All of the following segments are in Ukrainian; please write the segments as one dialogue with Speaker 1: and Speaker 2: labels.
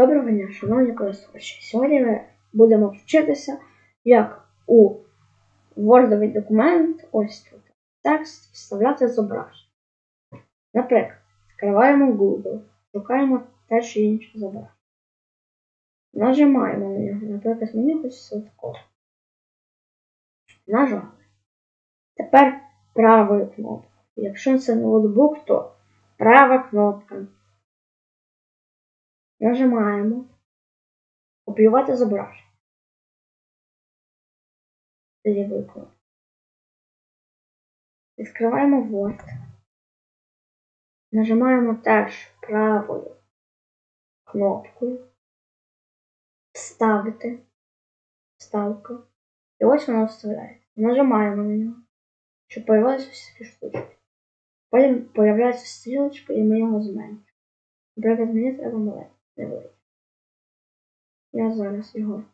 Speaker 1: Доброго дня, шановні користувачі. Сьогодні ми будемо вчитися, як у Word документ, ось тут, текст вставляти зображення. Наприклад, відкриваємо Google, шукаємо те чи інше зображення. Нажимаємо на нього, наприклад, мені хочеться такого. Нажали. Тепер правою кнопкою. Якщо це ноутбук, то права кнопка. Нажимаємо. Копіювати зображення. Лівою кнопкою. Відкриваємо Word. Нажимаємо теж правою кнопкою. Вставити. Вставка. І ось воно вставляється. Нажимаємо на нього, щоб появилися ось такі штучки. Потім появляється стрілочка і ми його зменшуємо. Наприклад, мені треба маленький, Я зараз його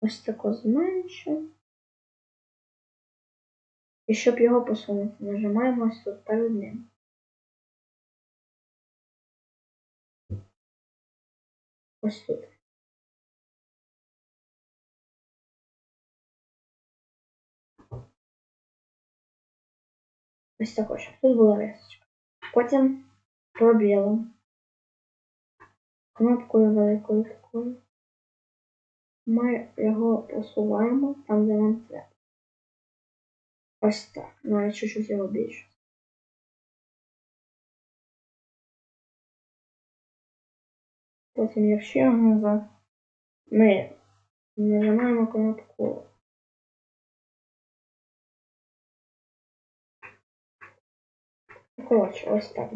Speaker 1: ось тако зменшу. І щоб його посунути, нажимаємо ось тут перед ним. Ось тут. Ось тако, щоб тут була рисочка. Потім пробілом. Кнопкою великою такою. Ми його посуваємо там, де нам треба. Ось так. Навіть чуть-чуть його більше. Потім, якщо назад, ми нажимаємо кнопку Коротше, ось так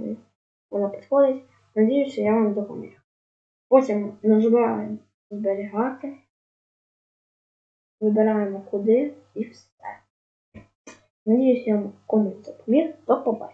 Speaker 1: вона підходить. Надіюся, я вам допоміг. Потім нажимаємо зберігати, вибираємо куди і все. Надіюсь, я вам комусь допоміг. До побачення.